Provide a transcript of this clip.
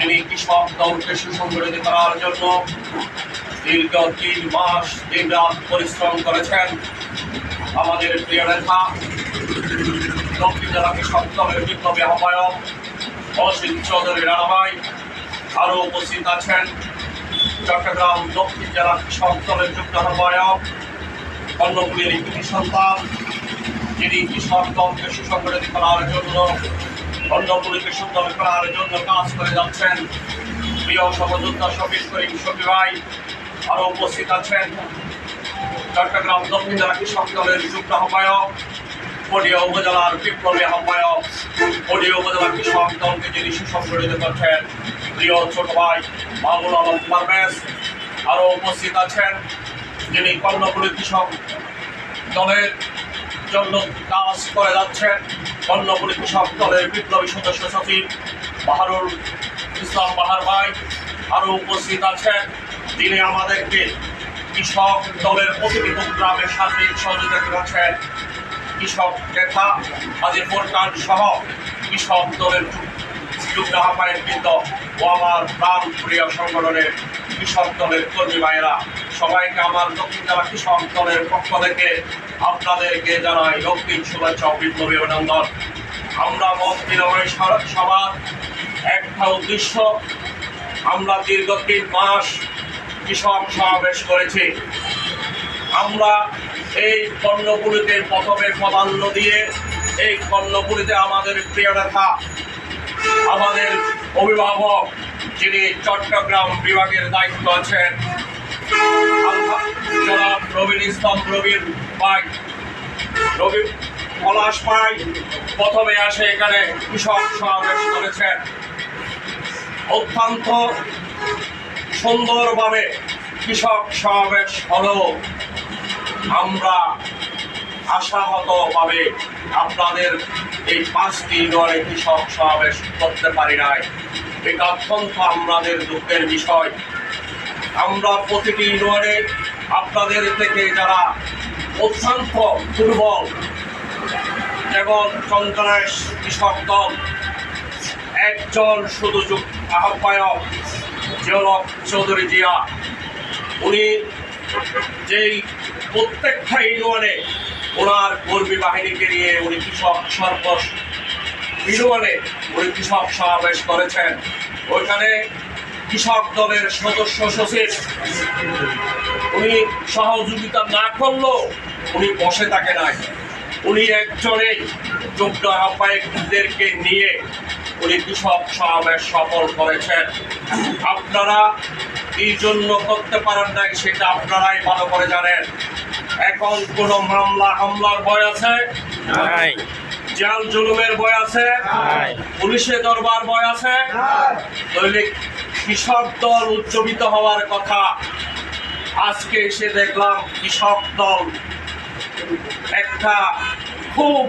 যিনি কৃষক দলকে সুসংগঠিত করার জন্য দীর্ঘ তিন মাস দিন রাত পরিশ্রম করেছেন আমাদের প্রিয় নেতা, দক্ষিণ জেলা কৃষক দলের বিপ্লবী আহ্বায়ক অসিত চৌধুরী রানাভাই আরও উপস্থিত আছেন চট্টগ্রাম দক্ষিণ জেলা কৃষক দলের যুক্ত আহ্বায়ক অন্নপুরের কৃষি সন্তান। যিনি কৃষক দলকে সুসংগঠিত করার জন্য অন্নপুরীকে সুন্দর করার জন্য কাজ করে যাচ্ছেন। প্রিয় সহযোদ্ধা শফিক করিম শফি ভাই আরও উপস্থিত আছেন। চট্টগ্রাম দক্ষিণ জেলা কৃষক দলের যুক্ত আহ্বায়ক পটিয়া উপজেলার বিপ্লবী আহ্বায়ক পটিয়া উপজেলা কৃষক দলকে যিনি সুসংগঠিত করছেন, প্রিয় ছোট ভাই মামুল আলম পারভেজ আরও উপস্থিত আছেন। যিনি কর্ণপুরী কৃষক দলের জন্য কাজ করে যাচ্ছেন। কর্ণপুরী কৃষক দলের বিপ্লবী সদস্য সচিব বাহারুল ইসলাম বাহার ভাই আরও উপস্থিত আছেন। যিনি আমাদেরকে কৃষক দলের প্রতিটি প্রোগ্রামে সার্বিক সহযোগিতা করেছেন কৃষক নেতা আজিপুর খান সহ কৃষক দলের যুগ্ম আহ্বায়ক ও আমার প্রাণ প্রিয় সংগঠনের কৃষক দলের কর্মী ভাইয়েরা। সবাইকে আমার দক্ষিণ জেলা কৃষক দলের পক্ষ থেকে আপনাদেরকে জানাই রক্তিম শুভেচ্ছা বিপ্লবী অভিনন্দন। আমরা স- সভার একটা উদ্দেশ্য। আমরা দীর্ঘ তিন মাস কৃষক সমাবেশ করেছি। আমরা এই পণ্যগুলিতে প্রথমে প্রাধান্য দিয়ে এই কর্ণপুরীতে আমাদের প্রিয় নেতা, আমাদের অভিভাবক যিনি চট্টগ্রাম বিভাগের দায়িত্ব আছেন প্রথমে আসে এখানে কৃষক সমাবেশ করেছেন। অত্যন্ত সুন্দরভাবে কৃষক সমাবেশ হলেও আমরা আশাহতভাবে আপনাদের এই পাঁচটি দলে কৃষক সমাবেশ করতে পারি নাই। এটা অত্যন্ত আমাদের দুঃখের বিষয়। আমরা প্রতিটি ইউনিয়নে আপনাদের থেকে যারা অত্যন্ত দুর্বল এবং চন্দ্রাস কৃষক দল, একজন শুধু আহ্বায়ক জিয়লক চৌধুরী জিয়া। উনি যেই প্রত্যেকটা ইউনিয়নে ওনার কর্মী বাহিনীকে নিয়ে উনি কৃষক সর্বস ইউনিয়নে উনি কৃষক সমাবেশ করেছেন। ওইখানে কৃষক দলের সদস্য সচিব। উনি সহযোগিতা না করলেও উনি বসে থাকে নাই। উনি একজনেই যোগ্য আহ্বায়কদেরকে নিয়ে উনি কৃষক সমাবেশ সফল করেছেন। আপনারা এই জন্য করতে পারেন নাই সেটা আপনারাই ভালো করে জানেন। এখন কোনো মামলা হামলার ভয় আছে? নাই। জাল জুলুমের ভয় আছে? পুলিশের দরবার ভয় আছে? নইলে কৃষক দল উজ্জীবিত হওয়ার কথা। আজকে এসে দেখলাম কৃষক দল একটা খুব